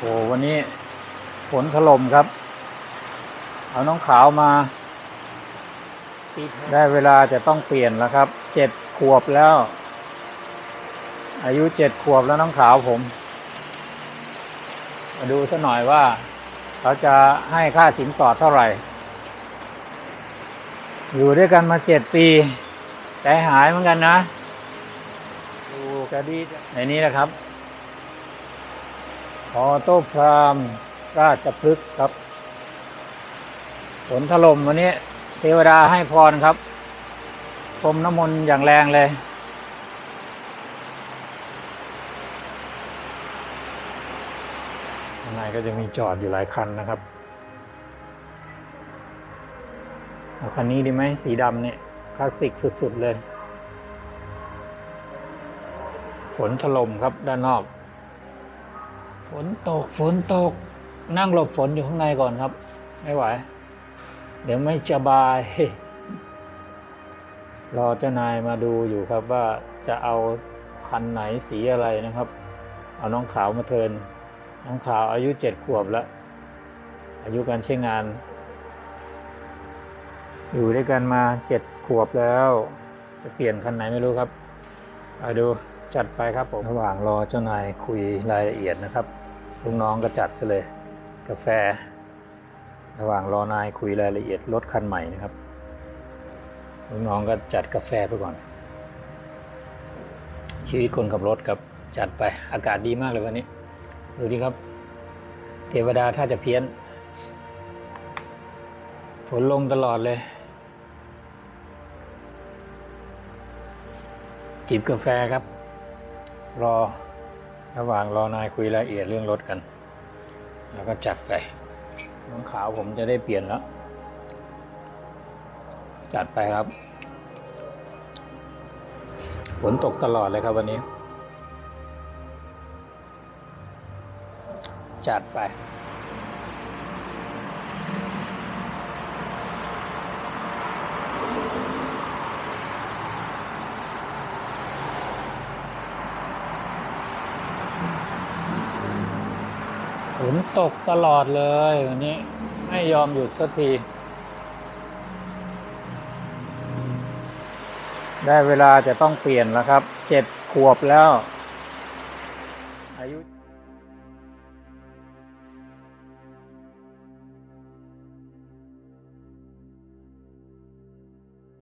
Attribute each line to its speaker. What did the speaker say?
Speaker 1: โอ้วันนี้ฝนถล่มครับ เอาน้องขาวมา ได้เวลาจะต้องเปลี่ยนแล้วครับเจ็ดขวบแล้ว อายุเจ็ดขวบแล้วน้องขาวผม มาดูซะหน่อยว่า เขาจะให้ค่าสินสอดเท่าไหร่ อยู่ด้วยกันมาเจ็ดปีใจหายเหมือนกันนะ ดูจะดีในนี้นะครับ ออโต้พรามราชพฤกษ์ครับฝนถล่มวันนี้ เทวดาให้พรครับพรมน้ำมนต์อย่างแรงเลย ข้างในก็จะมีจอดอยู่หลายคันนะครับเอาคันนี้ดีไหมสีดำเนี่ยคลาสสิกสุด ๆ เลย ฝนถล่มครับด้านนอก ฝนตกฝนตก นั่งหลบฝนอยู่ข้างในก่อนครับ ไม่ไหว เดี๋ยวไม่สบาย รอเจ้านายมาดูอยู่ครับว่าจะเอาคันไหนสีอะไรนะครับ เอาน้องขาวมาเทิน น้องขาวอายุเจ็ดขวบแล้ว อายุการใช้งาน อยู่ด้วยกันมาเจ็ดขวบแล้ว จะเปลี่ยนคันไหนไม่รู้ครับเอาดู จัดไปครับผม ระหว่างรอเจ้านายคุยรายละเอียดนะครับลูกน้องก็จัดซะเลย กาแฟ ระหว่างรอนายคุยรายละเอียดรถคันใหม่นะครับลูกน้องก็จัดกาแฟไปก่อน ชีวิตคนขับรถครับจัดไปอากาศดีมากเลยวันนี้ ดูดิครับ เทวดาถ้าจะเพี้ยน ฝนลงตลอดเลย จิบกาแฟครับ รอระหว่างรอนายคุยรายละเอียดเรื่องรถกัน แล้วก็จัดไปน้องขาวผมจะได้เปลี่ยนแล้ว จัดไปครับ ฝนตกตลอดเลยครับวันนี้ จัดไป ฝนตกตลอดเลยวันนี้ไม่ยอมหยุดสักที ได้เวลาจะต้องเปลี่ยนแล้วครับ เจ็ดขวบแล้ว อายุ